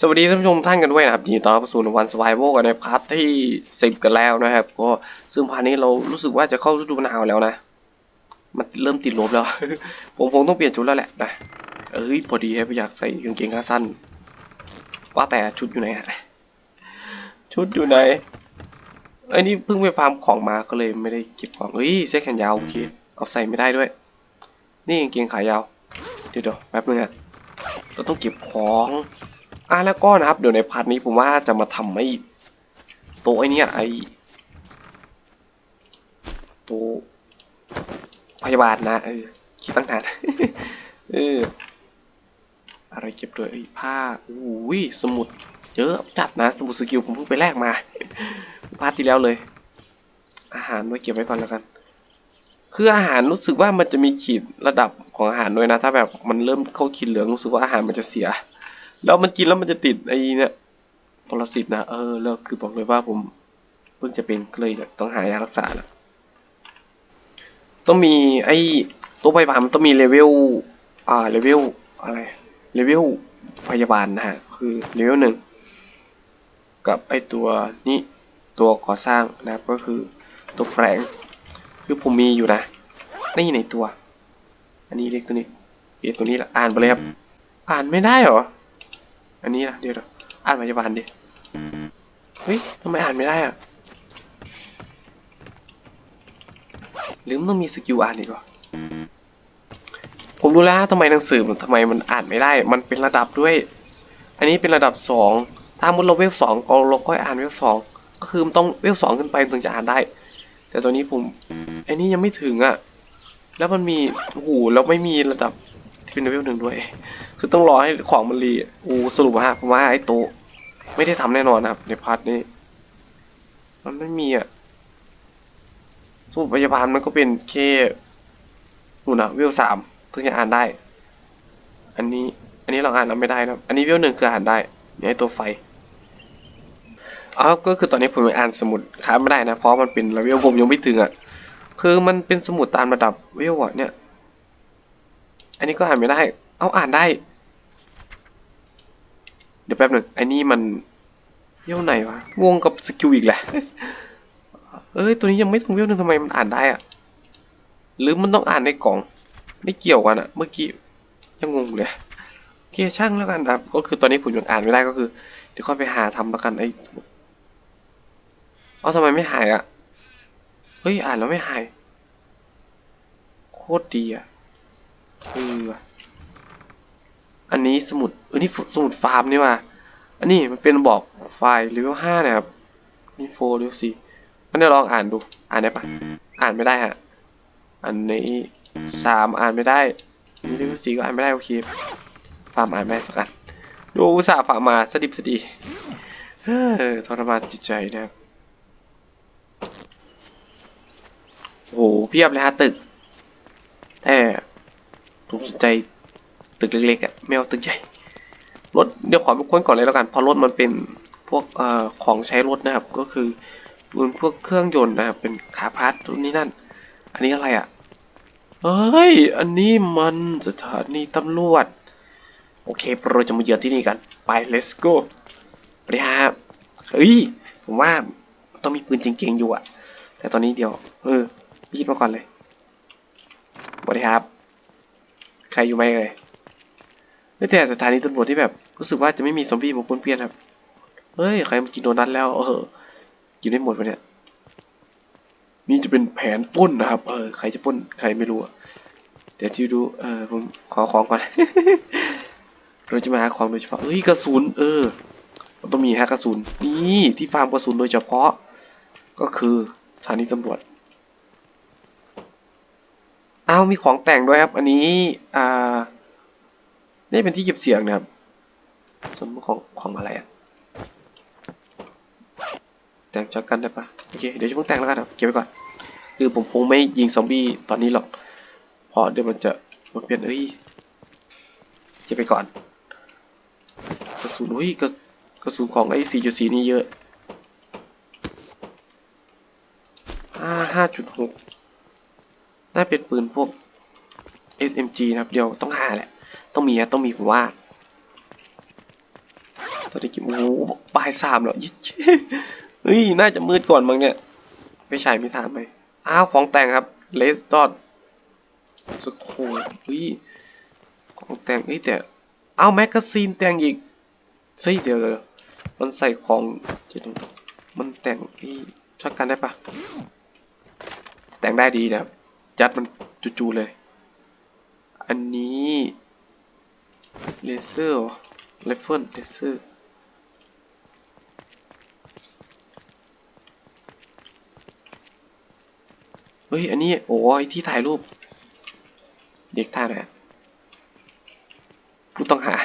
สวัสดีท่านผู้ชมท่านกันด้วยนะครับยินดีต้อนรับเข้าสู่วันสวายโวกันในพาร์ทที่สิบกันแล้วนะครับ ก็ซึ่งพาร์ทนี้เรารู้สึกว่าจะเข้าฤดูหนาวแล้วนะ มันเริ่มติดลบแล้ว ผมคงต้องเปลี่ยนชุดแล้วแหละนะเอ้ยพอดีครับอยากใส่กางเกงขาสั้น ว่าแต่ชุดอยู่ไหนฮะชุดอยู่ไหนไอ้นี่เพิ่งไปฟาร์มของมาก็เลยไม่ได้เก็บของเฮ้ยเสื้อแขนยาวโอเคเอาใส่ไม่ได้ด้วย นี่กางเกงขายาวเดี๋ยวแป๊บนึงอะเราต้องเก็บของ อะแล้วก็นะครับ เดี๋ยวในพาร์ทนี้ผมว่าจะมาทำไอ้โต๊ะไอเนี่ยไอโต๊ะพยาบาลนะเออคิดตั้งนานเอออะไรเก็บด้วยไอ้ยผ้าอุ้ยสมุดเยอะจัดนะ สมุดสกิลผมเพิ่งไปแลกมาพาร์ทที่แล้วเลย อาหารไว้เก็บไว้ก่อนแล้วกัน คืออาหารรู้สึกว่ามันจะมีขีดระดับของอาหารด้วยนะ ถ้าแบบมันเริ่มเข้าขีดเหลืองรู้สึกว่าอาหารมันจะเสีย แล้วมันกินแล้วมันจะติดไอ้เนี่ยปรสิตนะ เออ แล้วคือบอกเลยว่าผมเพิ่งจะเป็นก็เลยต้องหายารักษาแล้วต้องมีไอ้ตัวพยาบาลมันต้องมีเลเวล อ่า เลเวลอะไร เลเวลพยาบาลนะฮะ คือเลเวลหนึ่งกับไอ้ตัวนี้ตัวก่อสร้างนะครับ ก็คือตัวแฝงคือผมมีอยู่นะนี่ในตัว อันนี้เล็กตัวนี้เอตัวนี้ละอ่านไปเลยครับ อ่านไม่ได้เหรอ อันนี้นะเดี๋ยวอ่านพยาบาลดิ เฮ้ยทำไมอ่านไม่ได้อะหรือมันต้องมีสกิลอ่านอีกวะผมรู้แล้วทำไมหนังสือมันทำไมมันอ่านไม่ได้ มันเป็นระดับด้วย อันนี้เป็นระดับสองถ้ามุดเราเวลสองเราเราค่อยอ่านเวลสองก็คือมันต้องเวลสองขึ้นไปถึงจะอ่านได้ แต่ตัวนี้ผมอ้นี่ยังไม่ถึงอะ แล้วมันมีโอ้โหแล้วไม่มีระดับ เป็นเลเวลหนึ่งด้วย คือต้องรอให้ของมันรีอูสรุปว่าผมว่าไอ้โตไม่ได้ทำแน่นอนนะครับ ในพาร์ทนี้ มันไม่มีอะสมุดพยาบาลมันก็เป็นแค่นู่นะเวลสามถึงจะอ่านได้ อันนี้ อันนี้เราอ่านเราไม่ได้นะครับอันนี้เวลหนึ่งคืออ่านได้เนี่ยไอ้ตัวไฟอ้าก็คือตอนนี้ผมยังอ่านสมุดค้าไม่ได้นะ เพราะมันเป็นระเวลผมยังไม่ถึงอะ คือมันเป็นสมุดตามระดับเวลอะเนี่ย อันนี้ก็อ่านไม่ได้ เอาอ่านได้ เดี๋ยวแป๊บหนึ่งไอ้นี่มันเวไหนวะงงกับสกิลอีกแหละเอ้ยตัวนี้ยังไม่ถึงเวลหนึ่งทำไมมันอ่านได้อะหรือมันต้องอ่านในกล่อง ไม่เกี่ยวกันอะเมื่อกี้ยังงงเลยโอเคช่างแล้วกันครับ ก็คือตอนนี้ผมยังอ่านไม่ได้ก็คือเดี๋ยวค่อยไปหาทำแล้วกันไอ้เอาทำไมไม่หายอะเฮ้ยอ่านแล้วไม่หาย โคตรดีอะ เอออันนี้สมุดเออนี่สมุดฟาร์มนี่ว่าอันนี้มันเป็นบอกไฟล์เลเวลห้านะครับนี่โฟเลเวลสี่มันเดี๋ยวลองอ่านดู อ่านได้ปะอ่านไม่ได้ฮะ อันนี้สามอ่านไม่ได้นี่เลเวลสี่ก็อ่านไม่ได้โอเคฟาร์มอ่านไม่ได้สักอันดูอุตส่าห์ฟาร์มาสดิบสดีเฮ้อทรมานจิตใจนะครับโอ้โหเพียบเลยฮะตึก แต่ ใจตึกเล็กๆอะไม่เอาตึกใหญ่รถเดี๋ยวขอไปค้นก่อนเลยแล้วกันเพราะรถมันเป็นพวกอของใช้รถนะครับ ก็คือเป็นพวกเครื่องยนต์นะครับเป็นขาพาร์ทรุ่นนี้นั่น อันนี้อะไรอะเฮ้ยอันนี้มันสถานีตำรวจ โอเคเราจะมาเยือนที่นี่กัน ไป let's go ไปเลยครับเฮ้ยผมว่าต้องมีปืนจริงๆอยู่อะแต่ตอนนี้เดี๋ยวเออยิบมาก่อนเลยสวัสดีครับ ครอยู่ไหมเอ่ยไม่แต่สถานีตำรวจที่แบบรู้สึกว่าจะไม่มีซอมบี้มาปนเปี้ยนครับ เฮ้ย ใครมากินโดนัทแล้ว เออ กินได้หมดปะเนี่ย นี่จะเป็นแผนป้นนะครับ เออ ใครจะป้น ใครไม่รู้ เดี๋ยวจิวดู เออ ผมขอของก่อน เราจะมาหาของโดยเฉพาะเฮ้ย กระสุน เออ มันต้องมีฮะกระสุน นี่ ที่ฟาร์มกระสุนโดยเฉพาะ ก็คือสถานีตำรวจ อ้าวมีของแต่งด้วยครับ อันนี้ อ่า นี่เป็นที่เก็บเสียงนะครับ สมมติของของอะไรอะแต่งจากกันได้ปะโอเค เดี๋ยวจะเพิ่งแต่งแล้วกันครับ เก็บไว้ก่อน คือผมคงไม่ยิงซอมบี้ตอนนี้หรอก เพราะเดี๋ยวมันจะหมดเปลี่ยนเอ้ย เก็บไปก่อน กระสุนเฮ้ยกระกระสุนของไอ้สี่จุดสี่นี่เยอะห้าห้าจุดหก น่าเป็นปืนพวก SMG นะครับ เดี๋ยวต้องหาแหละ ต้องมีฮะต้องมีผมว่า ตอนนี้กี่โมงโอ้โหบ่ายสามแล้วยิ่เฮ้ย น่าจะมืดก่อนมั้งเนี่ยไม่ใช่ไม่ถามไหมอ้าว ของแต่งครับเลสดอทสโคเฮ้ยของแต่งเฮ้ยแต่อ้าวแมกกาซีนแต่งอีกเฮ้ยเดี๋ยวเดี๋ยมันใส่ของจะมันแต่งนี่ชักกันได้ปะแต่งได้ดีนะครับ จัดมันจู่ๆเลย อันนี้เลเซอร์ไรเฟิลเลเซอร์เฮ้ย อันนี้ โอ้ยที่ถ่ายรูป เด็กถ่ายหน่อยผู้ต้องหา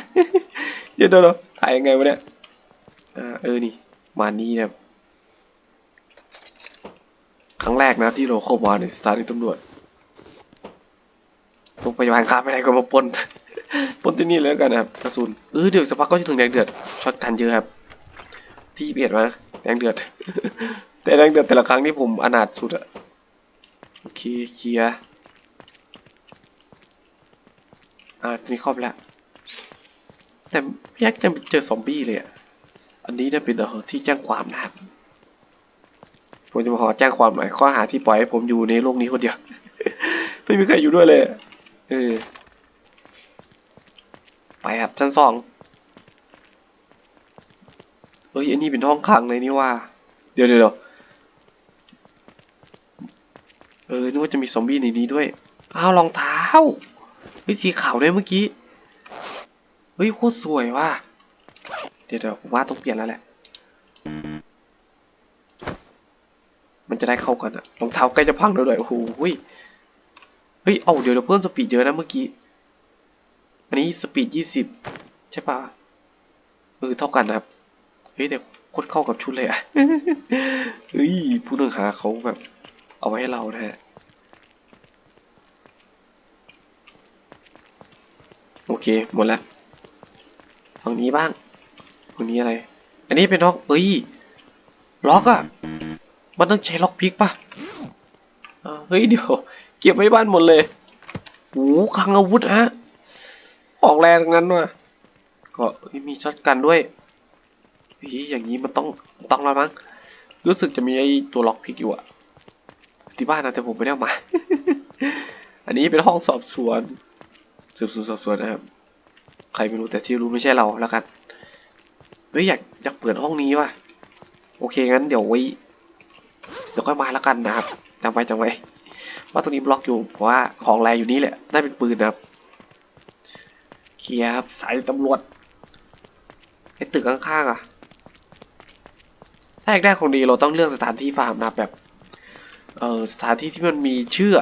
เดี๋ยวเดี๋ยวถ่ายยังไงวะเนี่ยอเออ นี่ มานี้นะครับครั้งแรกนะที่เราเข้ามาในสถานีตำรวจ ตรงพยาบาลค้าไปไหนก็มาปนปนที่นี่เลยแล้วกันนะครับกระสุนเออเดือดสักพักก็จะถึงแดงเดือดช็อตกันเยอะครับ ที่เบียดมาแดงเดือด แต่แดงเดือดแต่ละครั้งที่ผมอนาถสุดอะโอเคเคลียร์อ่าทีนี้ครอบแล้ว แต่ไม่ยากจะเจอซอมบี้เลยอะอันนี้เนี่ยเป็นเออที่แจ้งความนะครับผมจะมาขอแจ้งความหน่อยข้อหาที่ปล่อยให้ผมอยู่ในโลกนี้คนเดียว ไม่มีใครอยู่ด้วยเลย เออ ไปครับชั้นสองเฮ้ยอันนี้เป็นห้องขังเลยนี่ว่า เดี๋ยวเดี๋ยวเออนึกว่าจะมีซอมบี้ในนี้ด้วย อ้าวรองเท้าเฮ้ยสีขาวด้วยเมื่อกี้ เฮ้ยโคตรสวยว่ะ เดี๋ยวเดี๋ยวว่าต้องเปลี่ยนแล้วแหละ มันจะได้เข้ากันอะรองเท้าใกล้จะพังแล้วด้วยโอ้โห เฮ้ยเฮ้ย เอาเดี๋ยวเราเพิ่มสปีดเยอะนะเมื่อกี้ อันนี้สปีดยี่สิบใช่ปะเออเท่ากันนะครับ เฮ้ยแต่โคตรเข้ากับชุดเลยอะเฮ้ยผู้ต้องหาเขาแบบ เอาไว้ให้เรานะฮะ โอเค หมดแล้วฝั่งนี้บ้างฝั่งนี้อะไร อันนี้เป็นล็อก เอ้ย ล็อกอะมันต้องใช้ล็อกพิกปะอ่าเฮ้ยเดี๋ยว เก็บไว้บ้านหมดเลยโอ้คลังอาวุธฮะ ออกแรงงนั้นว่ะ ก็มีช็อตกันด้วยเฮ้ยอย่างนี้มันต้องต้องแล้วมั้ง รู้สึกจะมีไอ้ตัวล็อกพิกอยู่อะที่บ้านนะแต่ผมไม่ได้มา อันนี้เป็นห้องสอบสวน สืบสวนสอบสวนนะครับ ใครไม่รู้แต่ที่รู้ไม่ใช่เราแล้วกัน เฮ้ยอยากอยากเปิดห้องนี้ว่ะ โอเคงั้นเดี๋ยวไว้เดี๋ยวค่อยมาแล้วกันนะครับจำไว้จำไว้ ว่าตรงนี้บล็อกอยู่เพราะว่าของแรงอยู่นี่แหละน่าเป็นปืนนะครับเคลียร์ครับสายตำรวจไอ้ตึกข้างๆอะถ้าอยากได้ของดีเราต้องเลือกสถานที่ฟาร์มนะแบบเออสถานที่ที่มันมีเชื่อ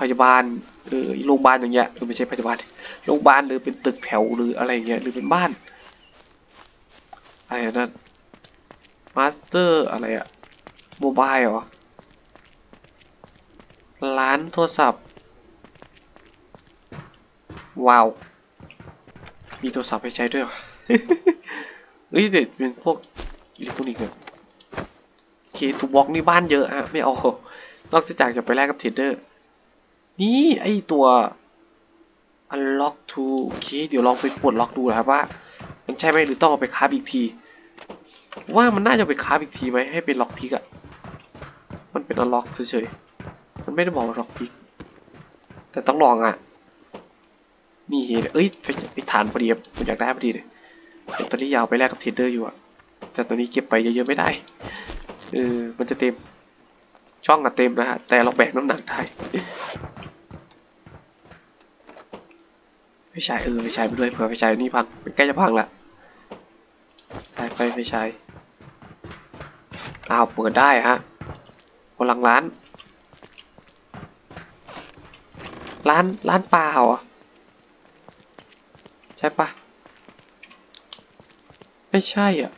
พยาบาลเออโรงพยาบาลอย่างเงี้ยเออไม่ใช่พยาบาลโรงพยาบาลหรือเป็นตึกแถวหรืออะไรเงี้ยหรือเป็นบ้านอะไรนั่นมาสเตอร์อะไรอะโมบายเหรอ ร้านโทรศัพท์ ว้าว มีโทรศัพท์ให้ใช้ด้วยเหรอเฮ้ยเด็ดเป็นพวกอิเล็กทรอนิกส์เนี่ยโอเคทูบ็อกนี่บ้านเยอะฮะ ไม่เอา นอกจากจะไปแลกกับเทรดเดอร์ นี่ไอตัว unlock to โอเค เดี๋ยวลองไปปลดล็อกดูนะครับว่า มันใช่ไหมหรือต้องเอาไปคาฟอีกที ว่ามันน่าจะไปคาฟอีกทีไหมให้เป็นล็อกพิกอะมันเป็น unlock เฉยๆ มันไม่ได้บอกว่าล็อกพิก แต่ต้องลองอะนี่เห็นเอ้ยไปฐานพอดีผมอยากได้พอดีเลยแต่ตอนนี้ยาวไปแลกกับเทรดเดอร์อยู่อะแต่ตอนนี้เก็บไปเยอะๆไม่ได้ เออ มันจะเต็ม ช่องอะเต็มนะฮะ แต่เราแบกน้ำหนักได้ไฟฉายเออไฟฉายไปด้วยเผื่อไฟฉายนี่พังมันใกล้จะพังละใช่ไฟไฟฉายอ้าวเปิดได้ฮะบนหลังร้าน ร้านร้านปลาเหรอ ใช่ปะไม่ใช่อะ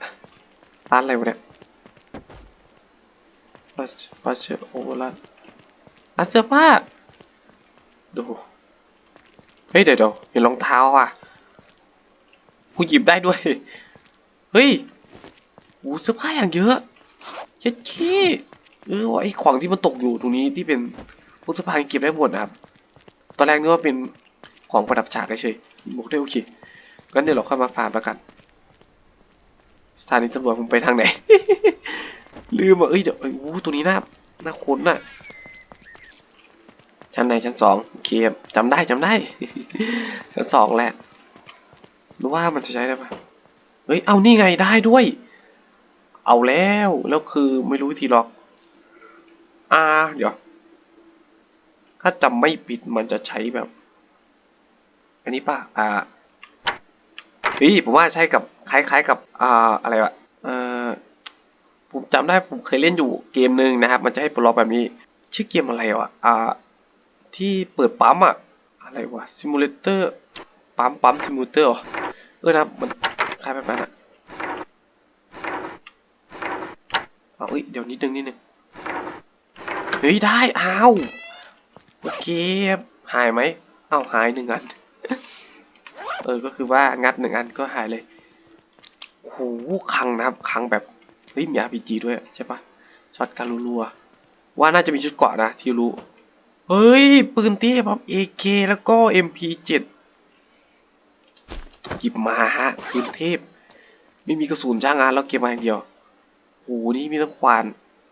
ร้านอะไรวะเนี่ยฟาชฟาเชโอร้านร้านเสื้อผ้าดู เฮ้ย เดี๋ยวเดี๋ยวเห็นรองเท้าอะกูหยิบได้ด้วย เฮ้ยโอ้เสื้อผ้าอย่างเยอะเช็ดขี้เออไอ้ของที่มันตกอยู่ตรงนี้ที่เป็นพวกเสื้อผ้ายเก็บได้หมดนะครับ ตอนแรกนึกว่าเป็นของประดับฉากเฉยๆบอกได้โอเคงั้นเดี๋ยวเราค่อยมาฟาร์มแล้วกัน สถานีตำรวจผมไปทางไหน ลืมอะเอ้ยเดี๋ยวอู้ตัวนี้น่าน่าคุ้นน่ะ ชั้นไหนชั้นสองโอเคครับจำได้จำได้ ชั้นสองแหละรู้ว่ามันจะใช้ได้ปะเฮ้ย เอานี่ไงได้ด้วย เอาแล้ว แล้วคือไม่รู้วิธีล็อก อ่า เดี๋ยวาจำไม่ผิดมันจะใช้แบบ อันนี้ป่ะ อ่าเฮ้ยผมว่าใช้กับคล้าย ๆ กับอ่าอะไรวะเอ่อผมจำได้ผมเคยเล่นอยู่เกมหนึ่งนะครับ มันจะให้ปลดล็อกแบบนี้ ชื่อเกมอะไรวะอ่า ที่เปิดปั๊มอะอะไรวะซิมูเลเตอร์ปั๊มปั๊มซิมูเลเตอร์เออนะมันคล้ายแบบนั้นอะเอาเอ้ยเดี๋ยวนิดนึงนิดนึงเฮ้ยได้อ้าว โอเคหายไหมเอ้าหายหนึ่งอัน เออก็คือว่างัดหนึ่งอันก็หายเลยโอ้โหคังนะครับคังแบบเฮ้ยมี RPG ด้วยใช่ปะช็อตการรัวๆว่าน่าจะมีชุดเกราะนะที่รู้ เฮ้ย ปืนเทพครับ AK แล้วก็ MP7 หยิบมาฮะปืนเทพ ไม่มีกระสุนจ้างงานแล้วเก็บมาอย่างเดียวโอ้โหนี่มีทั้งขวาน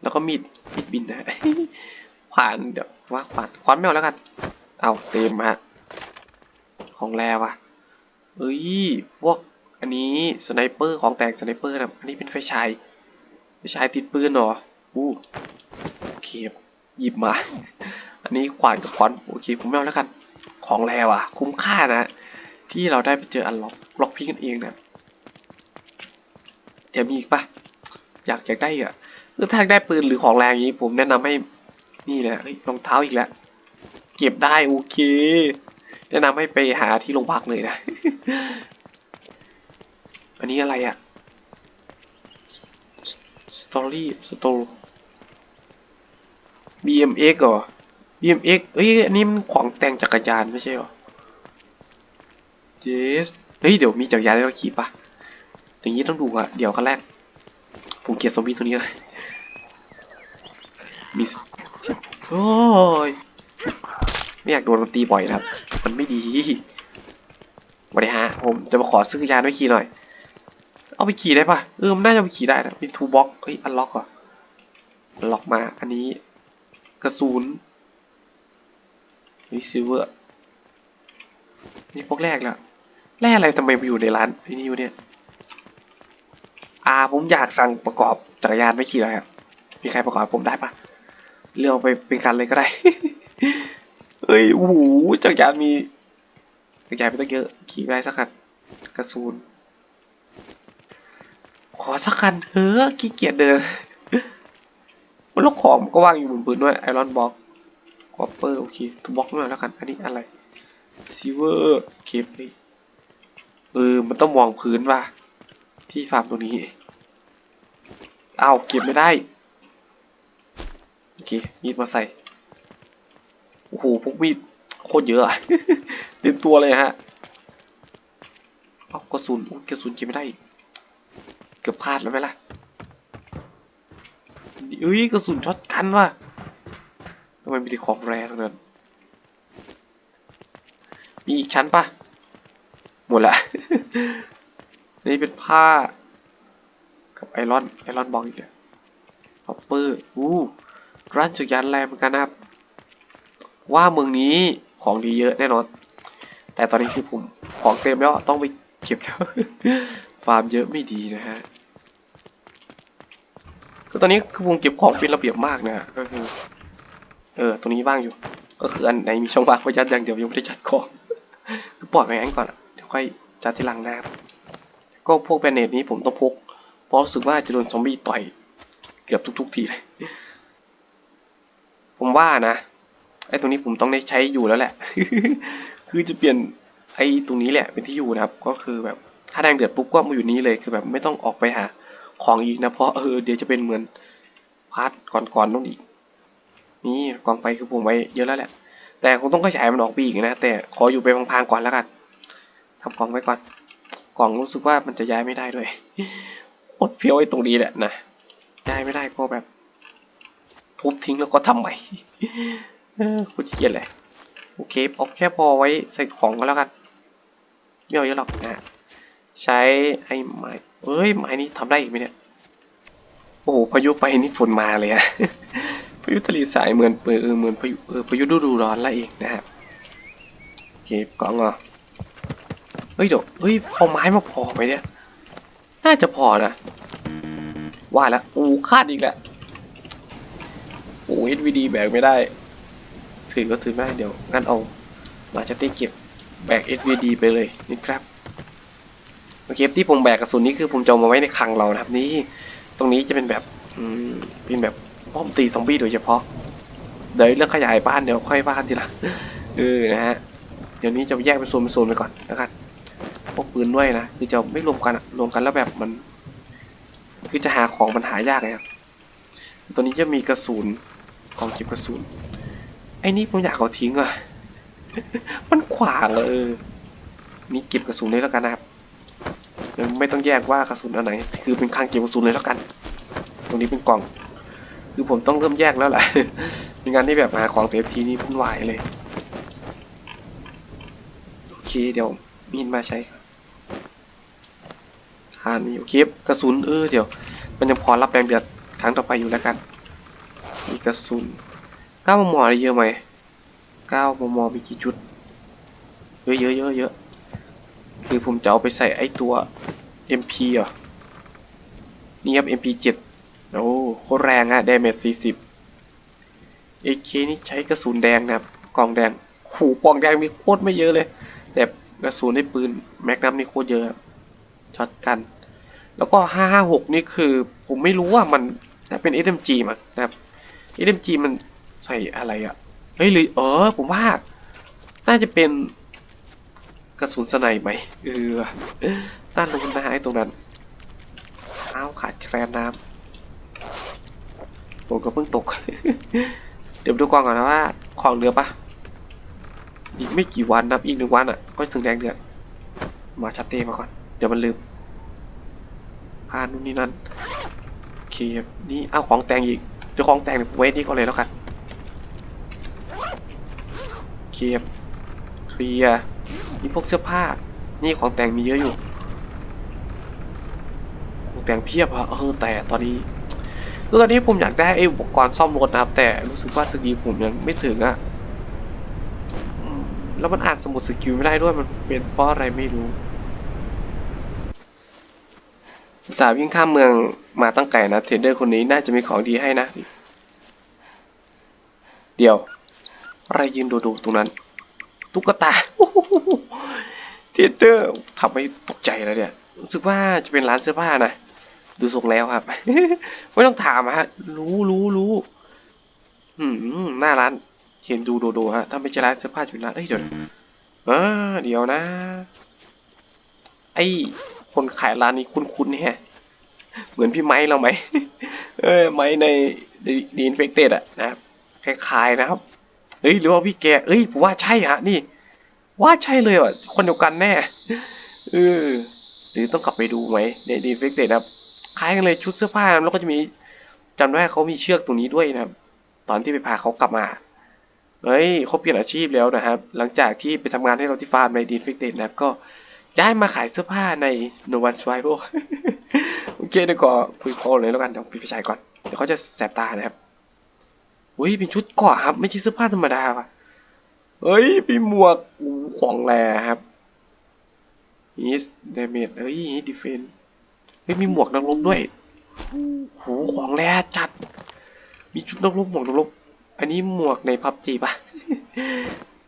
แล้วก็มีดมีดบินนะ ขวานเดี๋ยวว่าขวานขวานไม่เอาแล้วกัน เอาเต็มฮะของแรวะเอ้ยพวกอันนี้สไนเปอร์ของแต่งสไนเปอร์นะอันนี้เป็นไฟฉายไฟฉายติดปืนหรออู้โอเคหยิบมา อันนี้ขวานกับค้อนโอเคผมไม่เอาแล้วกัน ของแรว่ะคุ้มค่านะที่เราได้ไปเจออันล็อกล็อกพิกกันเองนะเดี๋ยวมีอีกปะอยากอยากได้อะคือถ้าได้ปืนหรือของแรงอย่างนี้ผมแนะนำให้ นี่แหละรองเท้าอีกแล้ว เก็บได้โอเค แนะนำให้ไปหาที่โรงพักเลยนะ อันนี้อะไรอะสตอรี่สตอ BMX เหรอ BMX เอ้ย อันนี้มันของแต่งจักรยานไม่ใช่เหรอ เจส เฮ้ย เดี๋ยวมีจักรยานให้เราขี่ปะอย่างนี้ต้องดูอะเดี๋ยวขั้นแรก ผมเกลียดซอมบี้ตัวนี้เลยมี โอ้ยไม่อยากโดนมันตีบ่อยนะครับ มันไม่ดีวันนี้ฮะ ผมจะมาขอซื้อยานไว้ขี่หน่อย เอาไปขี่ได้ปะเออมันน่าจะไปขี่ได้นะเป็นทูบ็อกเฮ้ยอันล็อกเหรออันล็อกมา อันนี้กระสุนนี่ซิเวอร์นี่พวกแรกแล้วแรกอะไรทำไมมาอยู่ในร้านไอ้นี่วะเนี่ยอ่าผมอยากสั่งประกอบจักรยานไม่ขี่เลยครับมีใครประกอบผมได้ปะ เลือกเอาไปเป็นคันเลยก็ได้ เอ้ย โอ้โหจักรยานมีจักรยานไม่ต้องเยอะ ขี่ไม่ได้สักคันกระสุนขอสักคันเฮ้อะขี้เกียจเดินมันลูกของมันก็วางอยู่บนพื้นด้วยไอรอนบล็อกคอปเปอร์โอเคตัวบล็อกไม่เอาแล้วกัน อันนี้อะไรซิเวอร์เคปเออ มันต้องมองพื้นว่ะที่ฟาร์มตรงนี้ เอาเก็บไม่ได้ เคมีดมาใส่ โอ้โหพวกมีดโคตรเยอะเต็มตัวเลยฮะเอากระสุนอุ๊ยกระสุนเก็บไม่ได้ เกือบพลาดแล้วไหมล่ะเอ้ยกระสุนช็อตกันว่ะทำไมมีแต่ของแรงทั้งนั้นมีอีกชั้นปะหมดละ นี่เป็นผ้า กับไอรอน ไอรอนบองอีกแล้วฮอปเปอร์ อู้ ร้านจักรยานแรงเหมือนกันนะครับ ว่าเมืองนี้ของดีเยอะแน่นอน แต่ตอนนี้คือผมของเต็มแล้วต้องไปเก็บแล้วฟาร์มเยอะไม่ดีนะฮะคือตอนนี้คือผมเก็บของเป็นระเบียบมากนะก็คือเออตรงนี้ว่างอยู่ ก็คืออันไหนมีช่องว่างไว้ยัดอย่างเดียวยังไม่ได้จัดของคือปล่อยไว้งั้นก่อนเดี๋ยวค่อยจัดทีหลังนะครับก็พวกแบนเนตนี้ผมต้องพกเพราะรู้สึกว่าจะโดนซอมบี้ต่อยเกือบทุก ๆ ทีเลย ผมว่านะไอ้ตรงนี้ผมต้องได้ใช้อยู่แล้วแหละ คือจะเปลี่ยนไอ้ตรงนี้แหละเป็นที่อยู่นะครับ ก็คือแบบถ้าแดงเดือดปุ๊บก็มาอยู่นี้เลยคือแบบไม่ต้องออกไปหาของอีกนะเพราะเออเดี๋ยวจะเป็นเหมือนพาร์ทก่อนๆนู่นอีก นี่กองไฟคือผมไว้เยอะแล้วแหละ แต่คงต้องขยายมันออกไปอีกนะแต่ขออยู่ไปพังๆก่อนแล้วกันทำกองไว้ก่อนกล่องรู้สึกว่ามันจะย้ายไม่ได้ด้วยโคตรเฟี้ยวไอ้ตรงนี้แหละนะย้ายไม่ได้ก็แบบ ทุบทิ้งแล้วก็ทำใหม่เออโคตรเกลียดเลยโอเคเอาแค่พอไว้ใส่ของก็แล้วกันไม่เอาเยอะหรอกนะใช้ไอ้ไม้เอ้ยไม้นี้ทำได้อีกไหมเนี่ยโอ้โหพายุไปนี่ฝนมาเลยอะพายุทะเลสายเหมือนเออเหมือนพายุเออพายุฤดูร้อนละเองนะครับโอเคกล่องเหรอเฮ้ยเดี๋ยวเฮ้ยเอาไม้มาพอไหมเนี่ยน่าจะพอนะว่าแล้วอูคาดอีกแล้ว โอ้เอสวีดีแบกไม่ได้ ถือก็ถือไม่ได้เดี๋ยวงั้นเอามาจะตีเก็บแบก SVD ไปเลยนี่ครับโอเคที่ผมแบกกระสุนนี่คือผมจะเอามาไว้ในคลังเรานะครับนี่ตรงนี้จะเป็นแบบอืมเป็นแบบป้อมตีซอมบี้โดยเฉพาะเดี๋ยวเรื่องขยายบ้านเดี๋ยวค่อยบ้านทีละเออนะฮะเดี๋ยวนี้จะแยกเป็นโซนเป็นโซนไปก่อนนะครับพวกปืนด้วยนะคือจะไม่รวมกันรวมกันแล้วแบบมัน คือจะหาของมันหายากไงครับตัวนี้จะมีกระสุน กองเก็บกระสุน ไอ้นี่ผมอยากเอาทิ้งอะ มันขวางเออ นี่เก็บกระสุนเลยแล้วกันนะครับ ไม่ต้องแยกว่ากระสุนอันไหน คือเป็นคลังเก็บกระสุนเลยแล้วกัน ตรงนี้เป็นกล่อง คือผมต้องเริ่มแยกแล้วแหละในงานที่แบบหาของเต็มทีนี่พุ่นวายเลย โอเคเดี๋ยวมีนมาใช้ครับทานมีโอเคกระสุนเออเดี๋ยว มันยังพอรับแรงเดือดครั้งต่อไปอยู่แล้วกัน มีกระสุนเก้ามมอะไรเยอะไหมเก้ามมมีกี่ชุด เยอะเยอะเยอะเยอะคือผมจะเอาไปใส่ไอตัว MP เหรอนี่ครับ MP7 โอ้โคตรแรงอะดาเมจ40 AK นี่ใช้กระสุนแดงนะครับกล่องแดงขู่กล่องแดงมีโคตรไม่เยอะเลย แต่กระสุนในปืนแม็กนัมนี่โคตรเยอะครับช็อตกัน แล้วก็ 556 นี่คือผมไม่รู้ว่ามันเป็น SMG มั้งนะครับ SMG มันใส่อะไรอะเฮ้ยหรือเออผมว่า น่าจะเป็นกระสุนสไนไหมเออด้านนู้นะฮะไอ้ตรงนั้นอ้าวขาดแคลนน้ำผมก็เพิ่งตก เดี๋ยวดูกองก่อนนะว่า ของเหลือปะอีกไม่กี่วันนะอีกหนึ่งวันอะ ก็ถึงแดงเดือดมาชัดเต้มาก่อน เดี๋ยวมันลืมพานนู่นนี่นั่นโอเคครับนี่เอาของแต่งอีก เดี๋ยวของแต่งเว้นี่ก่อนเลยแล้วกันโอเคครับเคลียร์นี่พวกเสื้อผ้า นี่ของแต่งมีเยอะอยู่ ของแต่งเพียบอะเออแต่ตอนนี้คือตอนนี้ผมอยากได้ไอ้อุปกรณ์ซ่อมรถนะครับ แต่รู้สึกว่าสกิลผมยังไม่ถึงอะแล้วมันอ่านสมุดสกิลไม่ได้ด้วยมันเป็นเพราะอะไรไม่รู้ สาห์วิ่งข้ามเมืองมาตั้งไกลนะเทรดเดอร์คนนี้น่าจะมีของดีให้นะ เดี๋ยว อะไรยืนดูดูตรงนั้น ตุ๊กตาเทรดเดอร์ทำให้ตกใจแล้วเนี่ยรู้สึกว่าจะเป็นร้านเสื้อผ้านะ ดูทรงแล้วครับ ไม่ต้องถามฮะ รู้รู้รู้อืมหน้าร้านเห็นดูดูดูฮะถ้าไม่ใช่ร้านเสื้อผ้าอยู่ร้าเอ้ยเดี๋ยวเออเดี๋ยวนะ ไอ คนขายร้านนี้คุ้นๆแฮะเหมือนพี่ไม้เราไหมเออไม้ในดีนเฟกเต็ดอะนะครับคล้ายๆนะครับเฮ้ยหรือว่าพี่แกเอ้ยผมว่าใช่ฮะนี่ ว่าใช่เลยว่ะคนเดียวกันแน่เออหรือต้องกลับไปดูไหมในดีนเฟกเต็ดนะครับคล้ายกันเลยชุดเสื้อผ้าแล้วก็จะมีจำได้เขามีเชือกตรงนี้ด้วยนะครับ ตอนที่ไปพาเขากลับมาเฮ้ยเขาเปลี่ยนอาชีพแล้วนะครับ หลังจากที่ไปทำงานให้เราที่ฟาร์มในดีนเฟกเต็ดนะครับก็ ย้ายมาขายเสื้อผ้าใน No One Survival โอเคเดี๋ยวก็คุยพอเลยแล้วกันเดี๋ยวพี่ไปชายก่อน เดี๋ยวเขาจะแสบตานะครับอุ้ยเป็นชุดเกาะครับ ไม่ใช่เสื้อผ้าธรรมดาว่ะเฮ้ยมีหมวกของแรครับนีสเดเมจเฮ้ยดีเฟนเฮ้ยมีหมวกนักรบด้วยโหของแรจัด มีชุดนักรบหมวกนักรบอันนี้หมวกในพับจีป่ะ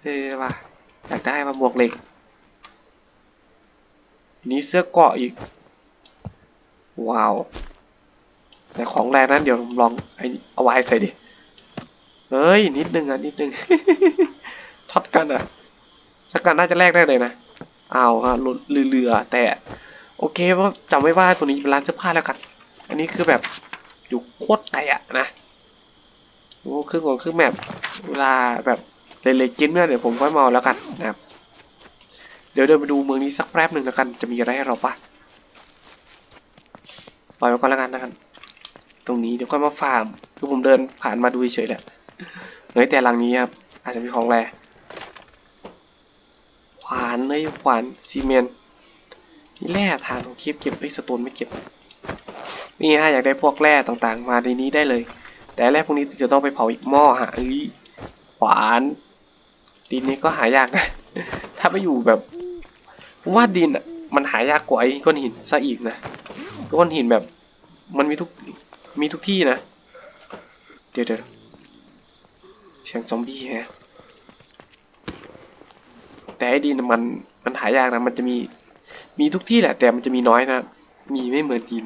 เออว่ะอยากได้มาหมวกเหล็ก นี้เสื้อเกาะอีก ว้าว แต่ของแรงนั้นเดี๋ยวผมลองไอเอาไว้ใส่ดิ เฮ้ย นิดนึงอะ นิดนึงช็อตกันอะช็อตกันน่าจะแลกได้เลยนะอ้าวฮะเรือเรือแต่ โอเคว่าจำไว้ว่าตัวนี้เป็นร้านเสื้อผ้าแล้วกัน อันนี้คือแบบอยู่โคตรไกลอะนะโอ้ครึ่งของครึ่งแบบเวลาแบบเล็กๆกินเนี่ยเดี๋ยวผมค่อยมอาแล้วกันนะครับ เดี๋ยวเดินไปดูเมืองนี้สักแป๊บหนึ่งแล้วกัน จะมีอะไรให้เราปะปล่อยไว้ก่อนแล้วกันนะครับ ตรงนี้เดี๋ยวค่อยมาฟาร์ม คือผมเดินผ่านมาดูเฉยๆแหละเฮ้ยแต่หลังนี้ครับ อาจจะมีของแรขวานเลยขวานซีเมนต์นี่แร่ฐานของคลิปเก็บไอ้สโตนไม่เก็บ นี่ฮะอยากได้พวกแร่ต่างๆ มาในนี้ได้เลย แต่แร่พวกนี้จะต้องไปเผาอีกหม้อฮะเอ้ยหวานดินนี้ก็หายากนะ ถ้าไปอยู่แบบ ว่าดินอะ มันหายากกว่าไอ้ก้อนหินซะอีกนะก้อนหินแบบ มันมีทุกมีทุกที่นะ เดี๋ยวเดี๋ยวเสียงซอมบี้ฮะแต่ไอ้ดินมันมันหายากนะมันจะมีมีทุกที่แหละ แต่มันจะมีน้อยนะมีไม่เหมือนดิน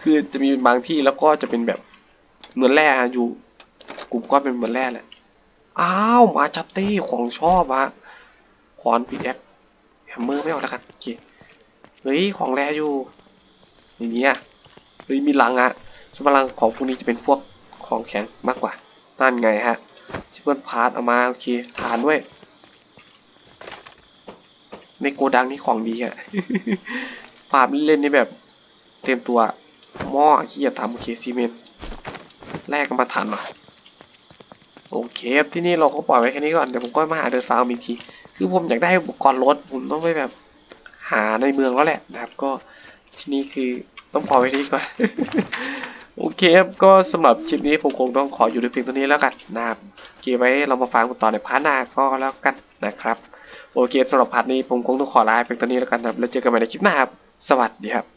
คือจะมีบางที่แล้วก็จะเป็นแบบเหมือนแร่อะอยู่ กลุ่มก้อนเป็นเหมือนแร่แหละ อ้าวมาจัตตี้ของชอบอะขอนปีแอค มเมอร์ไม่เอาแล้วกันโอเคเฮ้ยของแร่อยู่อย่างนี้อะเฮ้ยมีลังอะส่วนพลังของพวกนี้จะเป็นพวกของแข็งมากกว่านั่นไงฮะซิเปิลพาร์ตเอามาโอเคทานด้วย ในโกดังนี่ของดีอะภาพเล่นนี่แบบ เต็มตัวหม้อขี้ยาทำโอเคซีเมนต์แรกก็มาทันว่ะโอเค ที่นี่เราก็ปล่อยไว้แค่นี้ก่อน เดี๋ยวผมก็มาหาเดินฟาร์มอีกที คือผมอยากได้อุปกรณ์รถผมต้องไปแบบหาในเมืองแล้วแหละนะครับ ก็ที่นี่คือต้องพอยไว้ที่ก่อน โอเคครับก็สำหรับคลิปนี้ผมคงต้องขออยู่ในเพียงเท่านี้แล้วกันนะครับเก็บไว้เรามาฟังกันต่อในพาร์ทหน้าก็แล้วกันนะครับโอเคสำหรับพาร์ทนี้ผมคงต้องขอลาไปเพียงเท่านี้แล้วกันนะครับแล้วเจอกันใหม่ในคลิปหน้าครับสวัสดีครับ